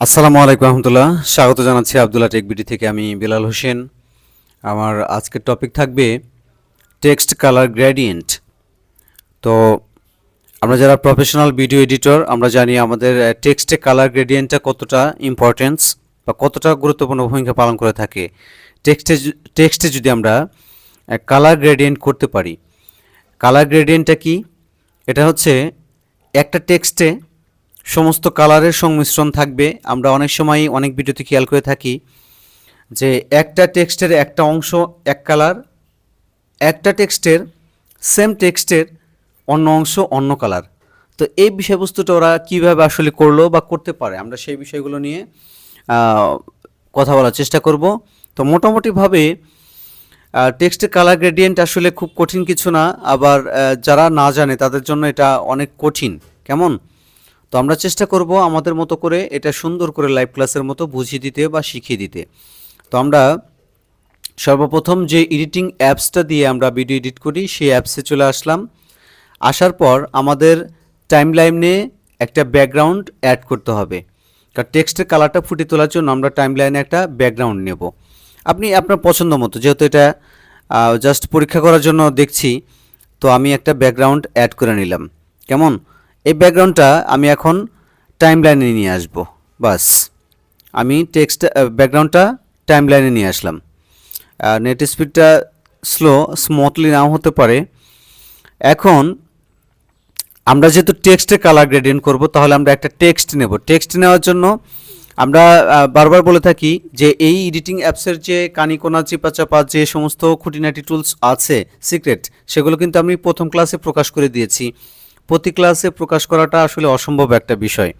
আসসালামু আলাইকুম রহমতুল্লাহ। স্বাগত জানাচ্ছি আবদুল্লাহ টেকবিটি থেকে আমি বিলাল হোসেন। আমার আজকের টপিক থাকবে টেক্সট কালার গ্র্যাডিয়েন্ট তো আমরা যারা প্রফেশনাল ভিডিও এডিটর আমরা জানি আমাদের টেক্সটে কালার গ্রেডিয়েন্টটা কতটা ইম্পর্টেন্স বা কতটা গুরুত্বপূর্ণ ভূমিকা পালন করে থাকে। টেক্সটে টেক্সটে যদি আমরা কালার গ্রেডিয়েন্ট করতে পারি কালার গ্রেডিয়েন্টটা কি? এটা হচ্ছে একটা টেক্সটে সমস্ত কালারের সংমিশ্রণ থাকবে। আমরা অনেক সময় অনেক ভিডিওতে খেয়াল করে থাকি যে একটা টেক্সটের একটা অংশ এক কালার, একটা টেক্সটের সেম টেক্সটের অন্য অংশ অন্য কালার। তো এই বিষয়বস্তুটা ওরা কীভাবে আসলে করল বা করতে পারে, আমরা সেই বিষয়গুলো নিয়ে কথা বলার চেষ্টা করব। তো মোটামুটিভাবে টেক্সটের কালার গ্রেডিয়েন্ট আসলে খুব কঠিন কিছু না, আবার যারা না জানে তাদের জন্য এটা অনেক কঠিন। কেমন? তো আমরা চেষ্টা করব আমাদের মতো করে এটা সুন্দর করে লাইভ ক্লাসের মতো বুঝিয়ে দিতে বা শিখিয়ে দিতে। তো আমরা সর্বপ্রথম যে এডিটিং অ্যাপসটা দিয়ে আমরা ভিডিও এডিট করি, সেই অ্যাপসে চলে আসলাম। আসার পর আমাদের টাইম লাইনে একটা ব্যাকগ্রাউন্ড অ্যাড করতে হবে। কারণ টেক্সটের কালারটা ফুটিয়ে তোলার জন্য আমরা টাইম লাইনে একটা ব্যাকগ্রাউন্ড নেব। আপনি আপনার পছন্দ মতো, যেহেতু এটা জাস্ট পরীক্ষা করার জন্য দেখছি, তো আমি একটা ব্যাকগ্রাউন্ড অ্যাড করে নিলাম। কেমন? এই ব্যাকগ্রাউন্ডটা আমি এখন টাইম লাইনে নিয়ে আসব, বাস। আমি টেক্সট ব্যাকগ্রাউন্ডটা টাইম লাইনে নিয়ে আসলাম। নেট স্পিডটা স্লো স্মুথলি নাও হতে পারে। এখন আমরা যেহেতু টেক্সটে কালার গ্রেডিয়েন্ট করব, তাহলে আমরা একটা টেক্সট নেব। টেক্সট নেওয়ার জন্য আমরা বারবার বলে থাকি যে এই এডিটিং অ্যাপসের যে কানিকোনা চিপা চাপা যে সমস্ত খুঁটিনাটি টুলস আছে সিক্রেট সেগুলো কিন্তু আমি প্রথম ক্লাসে প্রকাশ করে দিয়েছি। প্রতি ক্লাসে প্রকাশ করাটা আসলে অসম্ভব একটা বিষয়।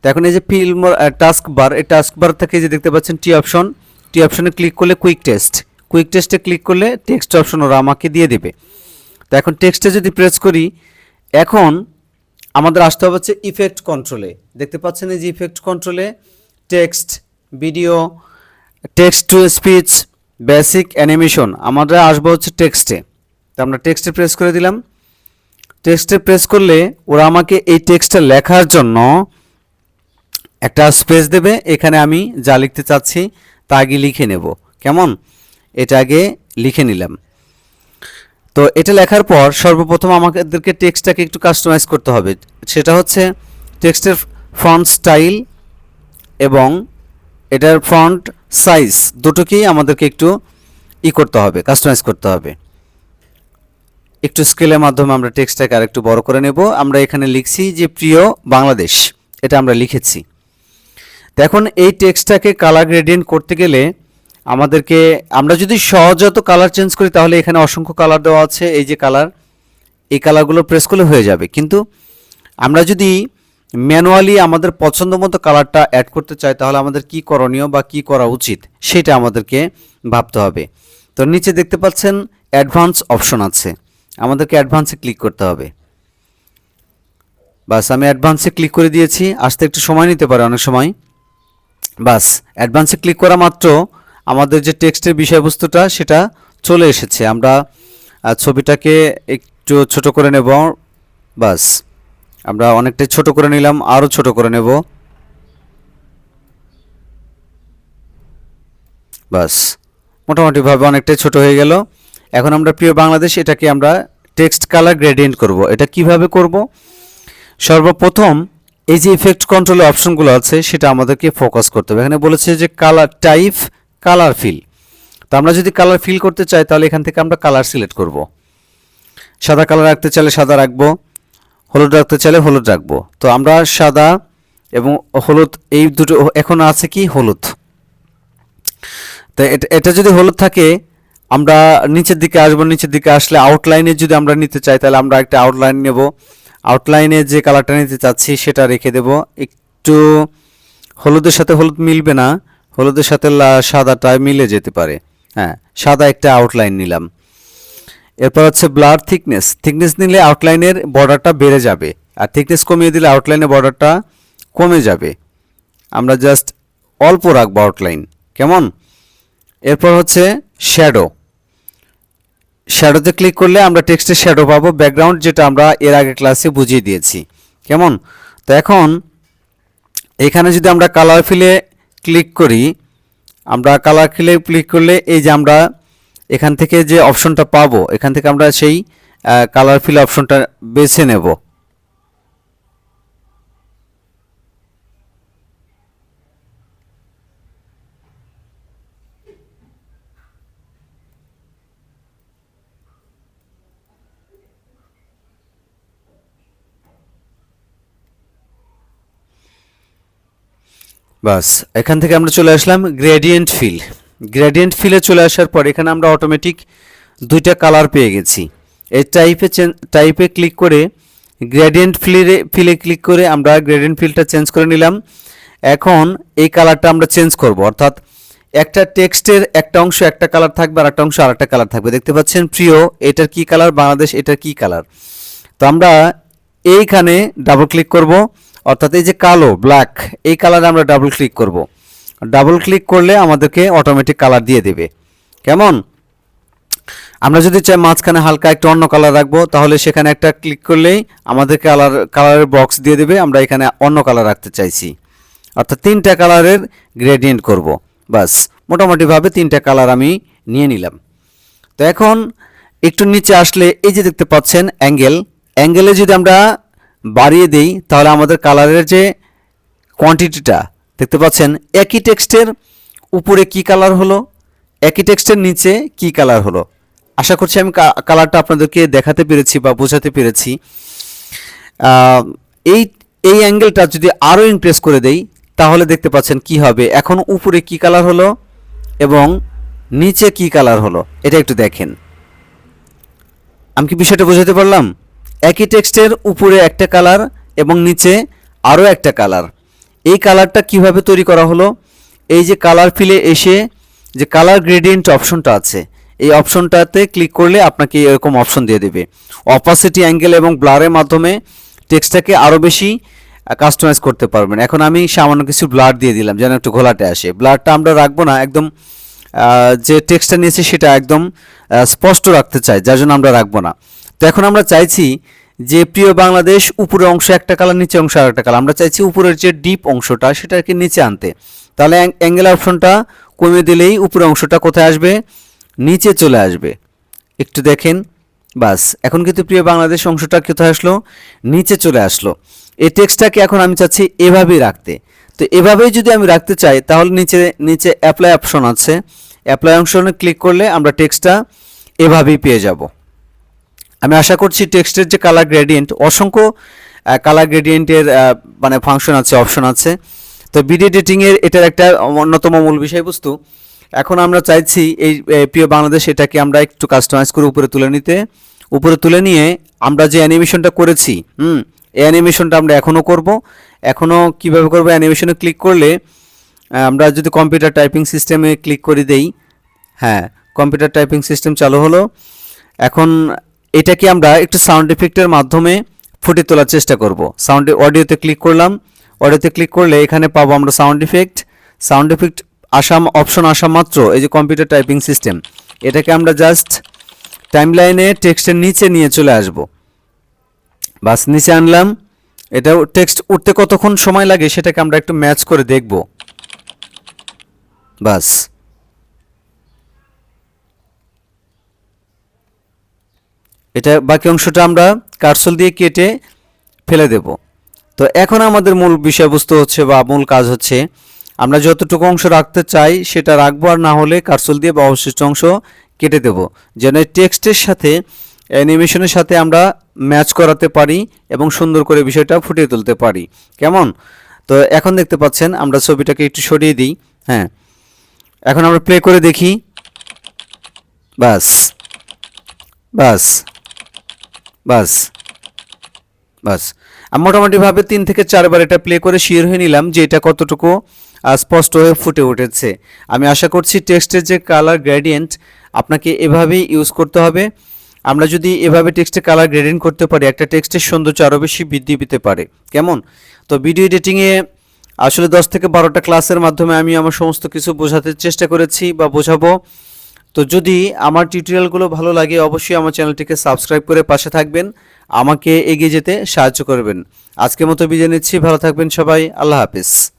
তো এখন এই যে ফিল্ম টাস্ক বার এই টাস্ক বার থেকে যে দেখতে পাচ্ছেন টি অপশন টি অপশনে ক্লিক করলে কুইক টেস্ট কুইক টেস্টে ক্লিক করলে টেক্সট অপশন ওরা আমাকে দিয়ে দেবে। তো এখন টেক্সটে যদি প্রেস করি, এখন আমাদের আসতে হবে হচ্ছে ইফেক্ট কন্ট্রোলে দেখতে পাচ্ছেন এই যে ইফেক্ট কন্ট্রোলে text video text to speech basic animation আমরা আসব হচ্ছে টেক্সটে তো আমরা টেক্সটে প্রেস করে দিলাম। টেক্সটে প্রেস করলে ওরা আমাকে এই টেক্সটটা লেখার জন্য একটা স্পেস দেবে। এখানে আমি যা লিখতে চাচ্ছি তা আগে লিখে নেব। কেমন? এটা আগে লিখে নিলাম। তো এটা লেখার পর সর্বপ্রথম আমাদেরকে টেক্সটটাকে একটু কাস্টমাইজ করতে হবে। সেটা হচ্ছে টেক্সটের ফন্ট স্টাইল এবং এটার ফন্ট সাইজ দুটোকেই আমাদেরকে একটু ই করতে হবে কাস্টমাইজ করতে হবে। একটু স্কেলের মাধ্যমে আমরা টেক্সটটাকে আরেকটু বড় করে নেব। আমরা এখানে লিখছি যে, প্রিয় বাংলাদেশ এটা আমরা লিখেছি। তো এখন এই টেক্সটটাকে কালার গ্রেডিয়েন্ট করতে গেলে আমাদেরকে, আমরা যদি সহজত কালার চেঞ্জ করি, তাহলে এখানে অসংখ্য কালার দেওয়া আছে। এই যে কালার এই কালারগুলো প্রেস করলে হয়ে যাবে। কিন্তু আমরা যদি ম্যানুয়ালি আমাদের পছন্দ মতো কালারটা অ্যাড করতে চাই, তাহলে আমাদের কি করণীয় বা কি করা উচিত, সেটা আমাদেরকে ভাবতে হবে। তো নিচে দেখতে পাচ্ছেন অ্যাডভান্স অপশন আছে। আমাদেরকে অ্যাডভান্সে ক্লিক করতে হবে। বাস, আমি অ্যাডভান্সে ক্লিক করে দিয়েছি, আসতে একটু সময় নিতে পারে অনেক সময়। বাস অ্যাডভান্সে ক্লিক করা মাত্র আমাদের যে টেক্সটের বিষয়বস্তুটা, সেটা চলে এসেছে। আমরা ছবিটাকে একটু ছোট করে নেব। বাস, আমরা অনেকটাই ছোট করে নিলাম আরও ছোট করে নেব। বাস, মোটামুটিভাবে অনেকটাই ছোট হয়ে গেল। এখন আমরা প্রিয় বাংলাদেশ, এটাকে আমরা টেক্সট কালার গ্রেডিয়েন্ট করব। এটা কীভাবে করব? সর্বপ্রথম এই যে ইফেক্ট কন্ট্রোলের অপশনগুলো আছে, সেটা আমাদেরকে ফোকাস করতে হবে। এখানে বলেছে যে কালার টাইপ কালার ফিল তো আমরা যদি কালার ফিল করতে চাই, তাহলে এখান থেকে আমরা কালার সিলেক্ট করব। সাদা কালার রাখতে চাইলে সাদা রাখব, হলুদ রাখতে চাইলে হলুদ রাখব। তো আমরা সাদা এবং হলুদ, এই দুটো, এখন আছে কি হলুদ? তো এটা এটা যদি হলুদ থাকে আমরা নিচের দিকে আসব, নিচের দিকে আসলে আউটলাইনে যদি আমরা নিতে চাই, তাহলে আমরা একটা আউটলাইন নেব। আউটলাইনে যে কালারটা নিতে চাচ্ছি, সেটা রেখে দেব। একটু হলুদের সাথে হলুদ মিলবে না। হলুদের সাথে সাদাটা মিলে যেতে পারে। হ্যাঁ সাদা একটা আউটলাইন নিলাম। এরপর হচ্ছে ব্লার থিকনেস থিকনেস নিলে আউটলাইনের বর্ডারটা বেড়ে যাবে। আর থিকনেস কমিয়ে দিলে আউটলাইনের বর্ডারটা কমে যাবে। আমরা জাস্ট অল্প রাখব আউটলাইন কেমন? এরপর হচ্ছে শ্যাডো শ্যাডোতে ক্লিক করলে আমরা টেক্সটের শ্যাডো পাবো ব্যাকগ্রাউন্ড যেটা আমরা এর আগে ক্লাসে বুঝিয়ে দিয়েছি। কেমন? তো এখন এখানে যদি আমরা কালার ফিলে ক্লিক করি, আমরা কালার ফিলে ক্লিক করলে এই যে আমরা এখান থেকে যে অপশনটা পাবো, এখান থেকে আমরা সেই কালার ফিল অপশনটা বেছে নেব। বাস, এখান থেকে আমরা চলে আসলাম গ্রেডিয়েন্ট ফিল গ্রেডিয়েন্ট ফিলে চলে আসার পর এখানে আমরা অটোমেটিক দুইটা কালার পেয়ে গেছি। এই টাইপে টাইপে ক্লিক করে গ্রেডিয়েন্ট ফিলে ফিলে ক্লিক করে আমরা গ্রেডিয়েন্ট ফিলটা চেঞ্জ করে নিলাম। এখন এই কালারটা আমরা চেঞ্জ করব। অর্থাৎ একটা টেক্সটের একটা অংশ একটা কালার থাকবে আর একটা অংশ আর একটা কালার থাকবে। দেখতে পাচ্ছেন প্রিয়, এটার কি কালার বাংলাদেশ এটার কি কালার তো আমরা এইখানে ডাবল ক্লিক করব। অর্থাৎ এই যে কালো ব্ল্যাক এই কালারে আমরা ডাবল ক্লিক করব। ডাবল ক্লিক করলে আমাদেরকে অটোমেটিক কালার দিয়ে দেবে। কেমন? আমরা যদি চাই মাঝখানে হালকা একটা অন্য কালার রাখব, তাহলে সেখানে একটা ক্লিক করলেই আমাদের কালার কালারের বক্স দিয়ে দেবে, আমরা এখানে অন্য কালার রাখতে চাইছি। অর্থাৎ তিনটা কালারের গ্রেডিয়েন্ট করব। বাস মোটামুটিভাবে তিনটা কালার আমি নিয়ে নিলাম। তো এখন একটু নিচে আসলে এই যে দেখতে পাচ্ছেন অ্যাঙ্গেল অ্যাঙ্গেলে যদি আমরা বাড়িয়ে দেই, তাহলে আমাদের কালারের যে কোয়ান্টিটিটা দেখতে পাচ্ছেন, একই টেক্সটের উপরে কি কালার হলো, একই টেক্সটের নিচে কি কালার হলো। আশা করছি আমি কালারটা আপনাদেরকে দেখাতে পেরেছি বা বোঝাতে পেরেছি। এই এই অ্যাঙ্গেলটা যদি আরও ইমপ্রেস করে দেই, তাহলে দেখতে পাচ্ছেন কি হবে। এখন উপরে কি কালার হলো এবং নিচে কি কালার হলো, এটা একটু দেখেন। আমি কি বিষয়টা বোঝাতে পারলাম? একই টেক্সটের উপরে একটা কালার এবং নিচে আরও একটা কালার। এই কালারটা কীভাবে তৈরি করা হলো? এই যে কালার ফিলে এসে যে কালার গ্রেডিয়েন্ট অপশনটা আছে, এই অপশনটাতে ক্লিক করলে আপনাকে এরকম অপশন দিয়ে দেবে। অপাসিটি অ্যাঙ্গেল এবং ব্লারের মাধ্যমে টেক্সটটাকে আরও বেশি কাস্টমাইজ করতে পারবেন। এখন আমি সামান্য কিছু ব্লার দিয়ে দিলাম যেন একটু ঘোলাটে আসে। ব্লারটা আমরা রাখব না, একদম যে টেক্সটটা নিয়েছি সেটা একদম স্পষ্ট রাখতে চাই, যার জন্য আমরা রাখব না। তো এখন আমরা চাইছি যে প্রিয় বাংলাদেশ, উপরের অংশ একটা কালার নিচে অংশ আর একটা কালার। আমরা চাইছি উপরের যে ডিপ অংশটা, সেটাকে নিচে আনতে। তাহলে অ্যাঙ্গেল অপশনটা কমে দিলেই উপরের অংশটা কোথায় আসবে? নিচে চলে আসবে। একটু দেখেন, বাস। এখন কিন্তু প্রিয় বাংলাদেশ অংশটা কোথায় আসলো? নিচে চলে আসলো। এই টেক্সটটাকে এখন আমি চাচ্ছি এভাবেই রাখতে। তো এভাবেই যদি আমি রাখতে চাই, তাহলে নিচে নিচে অ্যাপ্লাই অপশন আছে। অ্যাপ্লাই অপশনে ক্লিক করলে আমরা টেক্সটটা এভাবেই পেয়ে যাব। আমি আশা করছি টেক্সটের যে কালার গ্রেডিয়েন্ট অসংখ্য কালার গ্রেডিয়েন্টের মানে ফাংশন আছে অপশন আছে। তো ভিডিও এডিটিংয়ের এটার একটা অন্যতম মূল বিষয়বস্তু। এখন আমরা চাইছি এই প্রিয় বাংলাদেশ এটাকে আমরা একটু কাস্টমাইজ করে উপরে তুলে নিতে। উপরে তুলে নিয়ে আমরা যে অ্যানিমেশনটা করেছি, হুম, এই অ্যানিমেশনটা আমরা এখনও করব। এখনও কীভাবে করব অ্যানিমেশনে ক্লিক করলে আমরা যদি কম্পিউটার টাইপিং সিস্টেমে ক্লিক করে দেই হ্যাঁ কম্পিউটার টাইপিং সিস্টেম চালু হলো। এখন এটাকে আমরা একটু সাউন্ড এফেক্টের মাধ্যমে ফুটিয়ে তোলার চেষ্টা করব। সাউন্ড অডিওতে ক্লিক করলাম। অডিওতে ক্লিক করলে এখানে পাবো আমরা সাউন্ড ইফেক্ট সাউন্ড ইফেক্ট আসাম অপশন আসা মাত্র, এই যে কম্পিউটার টাইপিং সিস্টেম এটাকে আমরা জাস্ট টাইমলাইনে টেক্সটের নিচে নিয়ে চলে আসব। বাস, নিচে আনলাম। এটা টেক্সট উঠতে কতক্ষণ সময় লাগে সেটাকে আমরা একটু ম্যাচ করে দেখব। বাস। এটা বাকি অংশটা আমরা কার্সল দিয়ে কেটে ফেলে দেব। তো এখন আমাদের মূল বিষয়বস্তু হচ্ছে বা মূল কাজ হচ্ছে, আমরা যতটুকু অংশ রাখতে চাই সেটা রাখব আর না হলে কার্সল দিয়ে বা অবশিষ্ট অংশ কেটে দেব। যেন টেক্সটের সাথে, অ্যানিমেশনের সাথে আমরা ম্যাচ করাতে পারি এবং সুন্দর করে বিষয়টা ফুটিয়ে তুলতে পারি। কেমন? তো এখন দেখতে পাচ্ছেন, আমরা ছবিটাকে একটু সরিয়ে দিই। হ্যাঁ। এখন আমরা প্লে করে দেখি। বাস। বাস। বাস বাস। আমি মোটামুটিভাবে তিন থেকে চারবার এটা প্লে করে শিওর হয়ে নিলাম যে এটা কতটুকু স্পষ্ট হয়ে ফুটে উঠেছে। আমি আশা করছি টেক্সটের যে কালার গ্রেডিয়েন্ট আপনাকে এভাবেই ইউজ করতে হবে। আমরা যদি এভাবে টেক্সটে কালার গ্রেডিয়েন্ট করতে পারি, একটা টেক্সটের সৌন্দর্য আরও বেশি বৃদ্ধি পেতে পারে। কেমন? তো ভিডিও এডিটিংয়ে আসলে দশ থেকে বারোটা ক্লাসের মাধ্যমে আমি আমার সমস্ত কিছু বোঝাতে চেষ্টা করেছি বা বোঝাবো। তো যদি আমার টিউটোরিয়ালগুলো ভালো লাগে, অবশ্যই আমার চ্যানেলটিকে সাবস্ক্রাইব করে পাশে থাকবেন। আমাকে এগিয়ে যেতে সাহায্য করবেন। আজকের মতো বিদায় নিচ্ছি। ভালো থাকবেন সবাই। আল্লাহ হাফিজ।